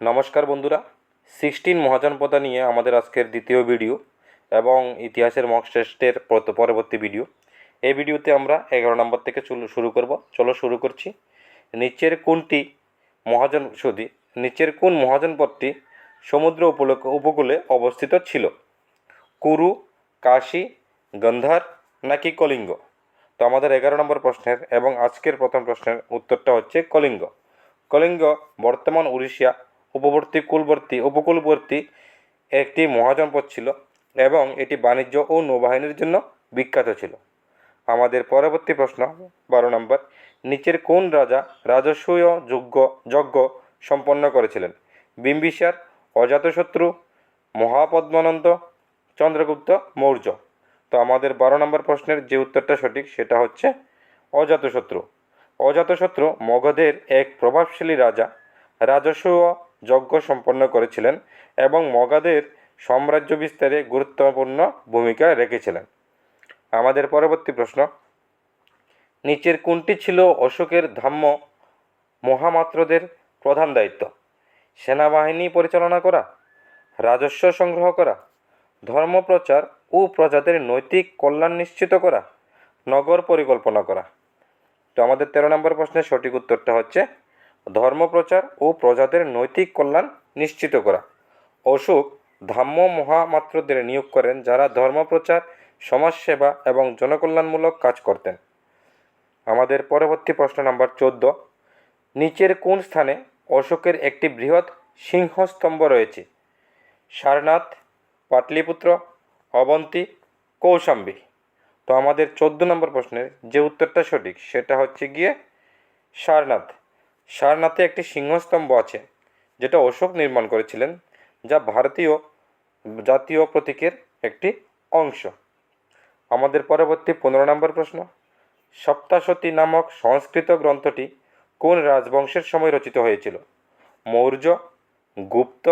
নমস্কার বন্ধুরা, সিক্সটিন মহাজনপদা নিয়ে আমাদের আজকের দ্বিতীয় ভিডিও এবং ইতিহাসের মক টেস্টের পরবর্তী ভিডিও। এই ভিডিওতে আমরা এগারো নম্বর থেকে শুরু করব। চলো শুরু করছি। নিচের কোনটি মহাজন সদি, নিচের কোন মহাজনপদটি সমুদ্র উপকূলে অবস্থিত ছিল? কুরু, কাশী, গন্ধার নাকি কলিঙ্গ? তো আমাদের এগারো নম্বর প্রশ্নের এবং আজকের প্রথম প্রশ্নের উত্তরটা হচ্ছে কলিঙ্গ। কলিঙ্গ বর্তমান উড়িষ্যা উপবর্তী, কূলবর্তী, উপকূলবর্তী একটি মহাজনপদ ছিল এবং এটি বাণিজ্য ও নৌবাহিনীর জন্য বিখ্যাত ছিল। আমাদের পরবর্তী প্রশ্ন, বারো নম্বর, নিচের কোন রাজা রাজস্বীয় যজ্ঞ যজ্ঞ সম্পন্ন করেছিলেন? বিম্বিসার, অজাতশত্রু, মহাপদ্মানন্দ, চন্দ্রগুপ্ত, মৌর্য। তো আমাদের বারো নম্বর প্রশ্নের যে উত্তরটা সঠিক সেটা হচ্ছে অজাতশত্রু। অজাতশত্রু মগধের এক প্রভাবশালী রাজা রাজস্ব যজ্ঞ সম্পন্ন করেছিলেন এবং মগধের সাম্রাজ্য বিস্তারে গুরুত্বপূর্ণ ভূমিকা রেখেছিলেন। আমাদের পরবর্তী প্রশ্ন। নিচের কোনটি ছিল অশোকের ধাম্য মহামাত্রদের প্রধান দায়িত্ব? সেনাবাহিনী পরিচালনা করা, রাজস্ব সংগ্রহ করা ধর্মপ্রচার ও প্রজাদের নৈতিক কল্যাণ নিশ্চিত করা, নগর পরিকল্পনা করা। তো আমাদের তেরো নম্বর প্রশ্নের সঠিক উত্তরটা হচ্ছে ধর্মপ্রচার ও প্রজাদের নৈতিক কল্যাণ নিশ্চিত করা। অশোক ধাম্য মহামাত্রদের নিয়োগ করেন যারা ধর্মপ্রচার, সমাজসেবা এবং জনকল্যাণমূলক কাজ করতেন। আমাদের পরবর্তী প্রশ্ন নাম্বার চোদ্দ। নিচের কোন স্থানে অশোকের একটি বৃহৎ সিংহস্তম্ভ রয়েছে? সারনাথ, পাটলিপুত্র, অবন্তী, কৌশাম্বী। তো আমাদের চোদ্দ নম্বর প্রশ্নের যে উত্তরটা সঠিক সেটা হচ্ছে গিয়ে সারনাথ। সারনাথে একটি সিংহস্তম্ভ আছে, যেটা অশোক নির্মাণ করেছিলেন, যা ভারতীয় জাতীয় প্রতীকের একটি অংশ। আমাদের পরবর্তী পনেরো নম্বর প্রশ্ন সপ্তাশতী নামক সংস্কৃত গ্রন্থটি কোন রাজবংশের সময় রচিত হয়েছিল? মৌর্য, গুপ্ত,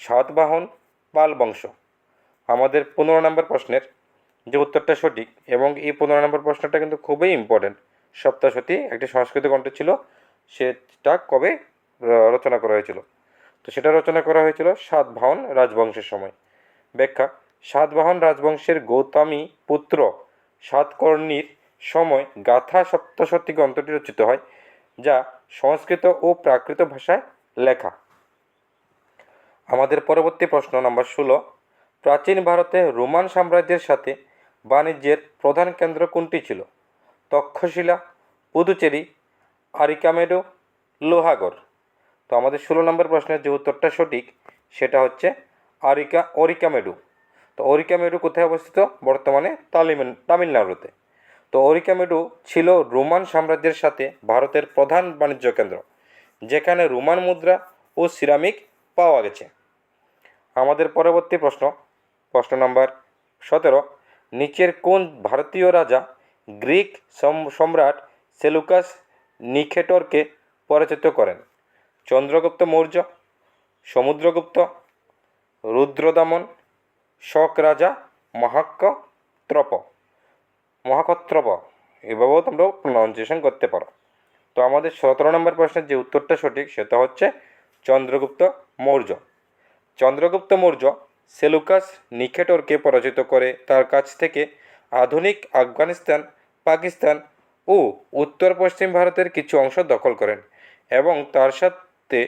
সাতবাহন পাল বংশ আমাদের পনেরো নম্বর প্রশ্নের যে উত্তরটা সঠিক এবং এই পনেরো নম্বর প্রশ্নটা কিন্তু খুবই ইম্পর্টেন্ট সপ্তাশতী একটি সংস্কৃত গ্রন্থ ছিল সেটা কবে রচনা করা হয়েছিল? তো সেটা রচনা করা হয়েছিল সাতবাহন রাজবংশের সময়। ব্যাখ্যা সাতবাহন রাজবংশের গৌতমী পুত্র সাতকর্ণীর সময় গাথা সপ্তশতী গ্রন্থটি রচিত হয়, যা সংস্কৃত ও প্রাকৃত ভাষায় লেখা। আমাদের পরবর্তী প্রশ্ন নম্বর ষোলো, প্রাচীন ভারতে রোমান সাম্রাজ্যের সাথে বাণিজ্যের প্রধান কেন্দ্র কোনটি ছিল? তক্ষশিলা, পুদুচেরি আরিকামেডো লোহাগড় তো আমাদের ষোলো নম্বর প্রশ্নের যে উত্তরটা সঠিক, সেটা হচ্ছে আরিকা অরিকামেডু। তো অরিকামেডু কোথায় অবস্থিত? বর্তমানে তালিম তামিলনাড়ুতে। তো অরিকামেডু ছিল রোমান সাম্রাজ্যের সাথে ভারতের প্রধান বাণিজ্য কেন্দ্র, যেখানে রোমান মুদ্রা ও সিরামিক পাওয়া গেছে। আমাদের পরবর্তী প্রশ্ন প্রশ্ন নম্বর সতেরো। নিচের কোন ভারতীয় রাজা গ্রিক সম- সম্রাট সেলুকাস নিকেটরকে পরাজিত করেন। চন্দ্রগুপ্ত মৌর্য, সমুদ্রগুপ্ত, রুদ্রদমন, শক রাজা মহাক্কত্রপ মহাকত্রপ, এভাবেও তোমরা প্রনাউন্সিয়েশন করতে পারো। তো আমাদের সতেরো নম্বর প্রশ্নের যে উত্তরটা সঠিক, সেটা হচ্ছে চন্দ্রগুপ্ত মৌর্য। চন্দ্রগুপ্ত মৌর্য সেলুকাস নিকেটরকে পরাজিত করে তার কাছ থেকে আধুনিক আফগানিস্তান, পাকিস্তান ও উত্তর পশ্চিম ভারতের কিছু অংশ দখল করেন এবং তার সাথে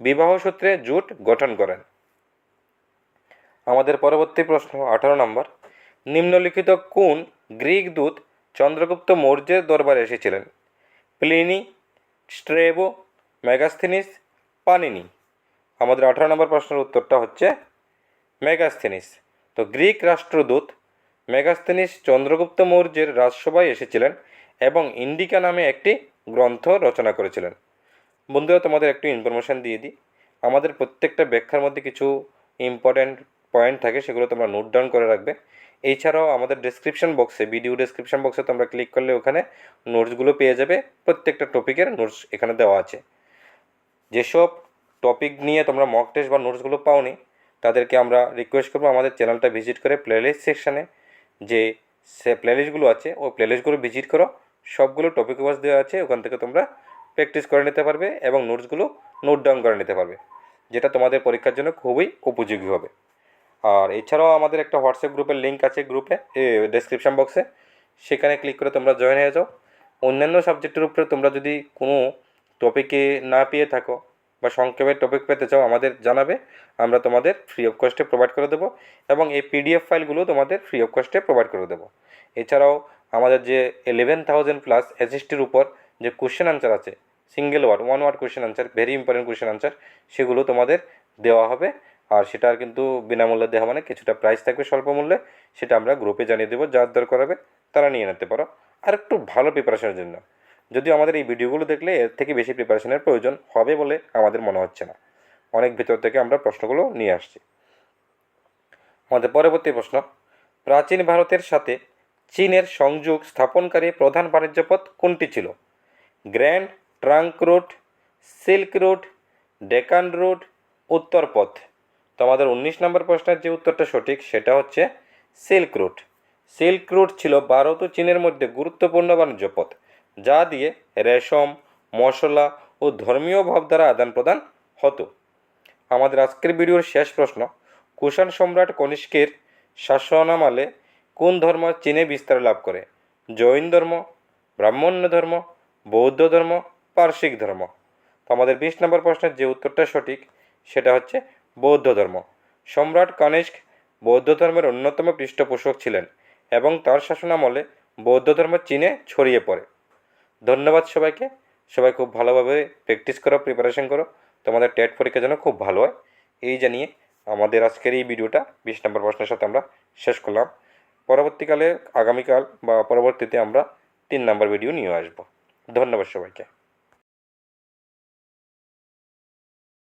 বিবাহ সূত্রে জোট গঠন করেন। আমাদের পরবর্তী প্রশ্ন, আঠারো নম্বর। নিম্নলিখিত কোন গ্রিক দূত চন্দ্রগুপ্ত মৌর্যের দরবারে এসেছিলেন? Pliny, Strabo, Megasthenes, Panini. আমাদের আঠারো নম্বর প্রশ্নের উত্তরটা হচ্ছে মেগাস্থেনিস। তো গ্রিক রাষ্ট্রদূত মেগাস্থেনিস চন্দ্রগুপ্ত মৌর্যের রাজসভায় এসেছিলেন এবং ইন্ডিকা নামে একটি গ্রন্থ রচনা করেছিলেন। বন্ধুরা, তোমাদের একটু ইনফরমেশান দিয়ে দিই। আমাদের প্রত্যেকটা ব্যাখ্যার মধ্যে কিছু ইম্পর্ট্যান্ট পয়েন্ট থাকে, সেগুলো তোমরা নোট ডাউন করে রাখবে। এছাড়াও আমাদের ডেসক্রিপশন বক্সে ভিডিও ডেসক্রিপশন বক্সে তোমরা ক্লিক করলে ওখানে নোটসগুলো পেয়ে যাবে। প্রত্যেকটা টপিকের নোটস এখানে দেওয়া আছে। যেসব টপিক নিয়ে তোমরা মক টেস্ট বা নোটসগুলো পাওনি, তাদেরকে আমরা রিকোয়েস্ট করব আমাদের চ্যানেলটা ভিজিট করে প্লেলিস্ট সেকশানে যে সে প্লেলিস্টগুলো আছে, ওই প্লেলিস্টগুলো ভিজিট করো। সবগুলো টপিক ওয়াইজ দেওয়া আছে, ওখান থেকে তোমরা প্র্যাকটিস করে নিতে পারবে এবং নোটসগুলো নোট ডাউন করে নিতে পারবে, যেটা তোমাদের পরীক্ষার জন্য খুবই উপযোগী হবে। আর এছাড়াও আমাদের একটা হোয়াটসঅ্যাপ গ্রুপের লিঙ্ক আছে গ্রুপে ডেসক্রিপশন বক্সে সেখানে ক্লিক করে তোমরা জয়েন হয়ে যাও। অন্যান্য সাবজেক্টের উপরে তোমরা যদি কোনো টপিকে না পেয়ে থাকো বা সংক্ষেপে টপিক পেতে চাও, আমাদের জানাবে, আমরা তোমাদের ফ্রি অফ কস্টে প্রোভাইড করে দেবো এবং এই পিডিএফ ফাইলগুলো তোমাদের ফ্রি অফ কস্টে প্রোভাইড করে দেবো। এছাড়াও আমাদের যে ইলেভেন থাউজেন্ড প্লাস এসএসটির উপর যে কোশ্চেন আনসার আছে single word one word question answer very important question answer সেগুলো তোমাদের দেওয়া হবে। আর সেটার কিন্তু বিনামূল্যে দেওয়া মানে কিছুটা প্রাইস থাকবে স্বল্প মূল্যে সেটা আমরা গ্রুপে জানিয়ে দেবো, যার দরকার হবে তারা নিয়ে নিতে পারো। আর একটু ভালো প্রিপারেশনের জন্য, যদিও আমাদের এই ভিডিওগুলো দেখলে এর থেকে বেশি প্রিপারেশনের প্রয়োজন হবে বলে আমাদের মনে হচ্ছে না। অনেক ভেতর থেকে আমরা প্রশ্নগুলো নিয়ে আসছি। আমাদের পরবর্তী প্রশ্ন, প্রাচীন ভারতের সাথে চীনের সংযোগ স্থাপনকারী প্রধান বাণিজ্য পথ কোনটি ছিল? Grand, trunk route silk route Deccan route উত্তর পথ। তো আমাদের উনিশ নম্বর প্রশ্নের যে উত্তরটা সঠিক, সেটা হচ্ছে সিল্ক রুট সিল্ক রুট ছিল ভারত ও চীনের মধ্যে গুরুত্বপূর্ণ বাণিজ্য পথ, যা দিয়ে রেশম, মশলা ও ধর্মীয় ভাবধারা আদান প্রদান হতো। আমাদের আজকের ভিডিওর শেষ প্রশ্ন, কুষাণ সম্রাট কনিষ্কের শাসনামালে কোন ধর্ম চীনে বিস্তার লাভ করে? জৈন ধর্ম, ব্রাহ্মণ্য ধর্ম, বৌদ্ধ ধর্ম, পার্শ্বিক ধর্ম? তো আমাদের বিশ নম্বর প্রশ্নের যে উত্তরটা সঠিক, সেটা হচ্ছে বৌদ্ধ ধর্ম। সম্রাট কনিষ্ক বৌদ্ধ ধর্মের অন্যতম পৃষ্ঠপোষক ছিলেন এবং তার শাসনামলে বৌদ্ধ ধর্ম চীনে ছড়িয়ে পড়ে। ধন্যবাদ সবাইকে। সবাই খুব ভালোভাবে প্র্যাকটিস করো, প্রিপারেশন করো। তোমাদের টেট পরীক্ষার জন্য খুব ভালো হয়। এই জানিয়ে আমাদের আজকের এই ভিডিওটা বিশ নম্বর প্রশ্নের সাথে আমরা শেষ করলাম। পরবর্তীকালে আগামীকাল বা পরবর্তীতে আমরা তিন নম্বর ভিডিও নিয়ে আসব। ধন্যবাদ সবাইকে।